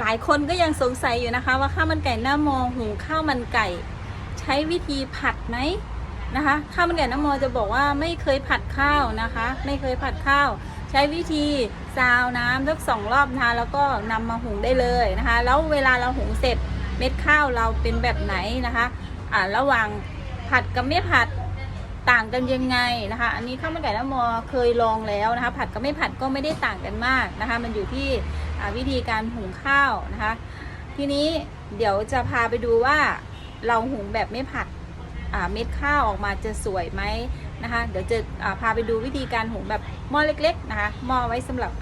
หลายคนก็ยังสงสัยอยู่นะคะ ว่าข้าวมันไก่หน้ามอหุงข้าวมันไก่ ใช้วิธีผัดไหมนะคะข้าวมันไก่หน้ามอจะบอกว่าไม่เคยผัดข้าวนะคะ ไม่เคยผัดข้าว ใช้วิธีซาวน้ำสักสองรอบนะคะแล้วก็นำมาหุงได้เลยนะคะ แล้วเวลาเราหุงเสร็จเม็ดข้าวเราเป็นแบบไหนนะคะอ่าระหว่างผัดกับไม่ผัดต่างกันยังไงนะคะ อันนี้ข้าวมันไก่น้ำมอเคยลองแล้วนะคะ ผัดกับไม่ผัดก็ไม่ได้ต่างกันมากนะคะ มันอยู่ที่ วิธีการหุงข้าวนะคะ ทีนี้เดี๋ยวจะพาไปดูว่าเราหุงแบบไม่ผัดเม็ดข้าวออกมาจะสวยไหมนะคะ เดี๋ยวจะพาไปดูวิธีการหุงแบบหม้อเล็ก ๆ นะคะหม้อไว้สำหรับ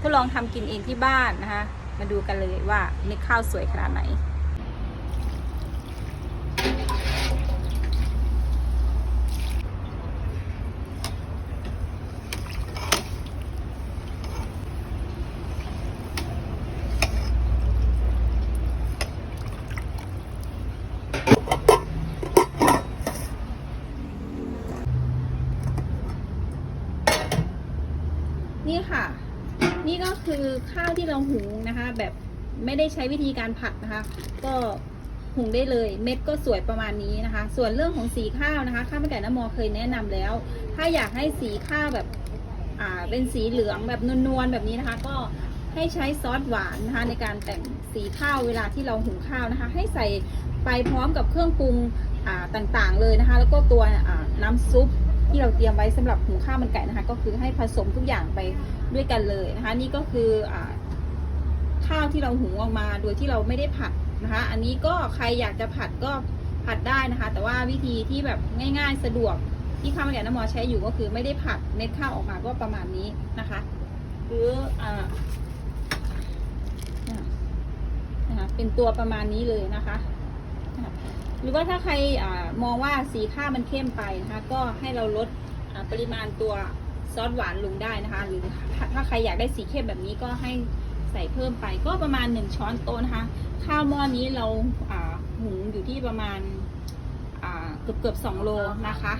ทดลองทำกินเองที่บ้านนะคะ มาดูกันเลยว่าเม็ดข้าวสวยขนาดไหน นี่ค่ะ นี่ก็คือข้าวที่เราหุงนะคะ แบบไม่ได้ใช้วิธีการผัดนะคะ ก็หุงได้เลยเม็ดก็สวยประมาณนี้นะคะ ส่วนเรื่องของสีข้าวนะคะข้าวมันไก่น้ำมอเคยแนะนำแล้ว ถ้าอยากให้สีข้าวแบบอ่าเป็นสีเหลืองแบบนวลๆแบบนี้นะคะ ก็ให้ใช้ซอสหวานนะคะ ในการแต่งสีข้าวเวลาที่เราหุงข้าวนะคะ ให้ใส่ไปพร้อมกับเครื่องปรุงต่างๆเลยนะคะ แล้วก็ตัวน้ำซุป ที่เราเตรียมไว้สำหรับหุงข้าวมันไก่นะคะ ก็คือให้ผสมทุกอย่างไปด้วยกันเลยนะคะ นี่ก็คืออข้าวที่เราหุงออกมาโดยที่เราไม่ได้ผัดนะคะ อันนี้ก็ใครอยากจะผัดก็ผัดได้นะคะ แต่ว่าวิธีที่แบบง่าย ๆ สะดวกที่ข้าวมันไก่น้ำมอใช้อยู่ก็คือไม่ได้ผัดเม็ดข้าวออกมาก็ประมาณนี้นะคะหรืออ่านะคะเป็นตัวประมาณนี้เลยนะคะ หรือว่าถ้าใครอมองว่าสีข้าวมันเข้มไปนะคะ ก็ให้เราลดปริมาณตัวซอสหวานลงได้นะคะ หรือถ้าถ้าใครอยากได้สีเข้มแบบนี้ก็ให้ใส่เพิ่มไปก็ประมาณ 1 ช้อนโต๊ะนะคะ ข้าวหม้อนี้เราหุงอยู่ที่ประมาณเกือบเกือบสองโลนะคะ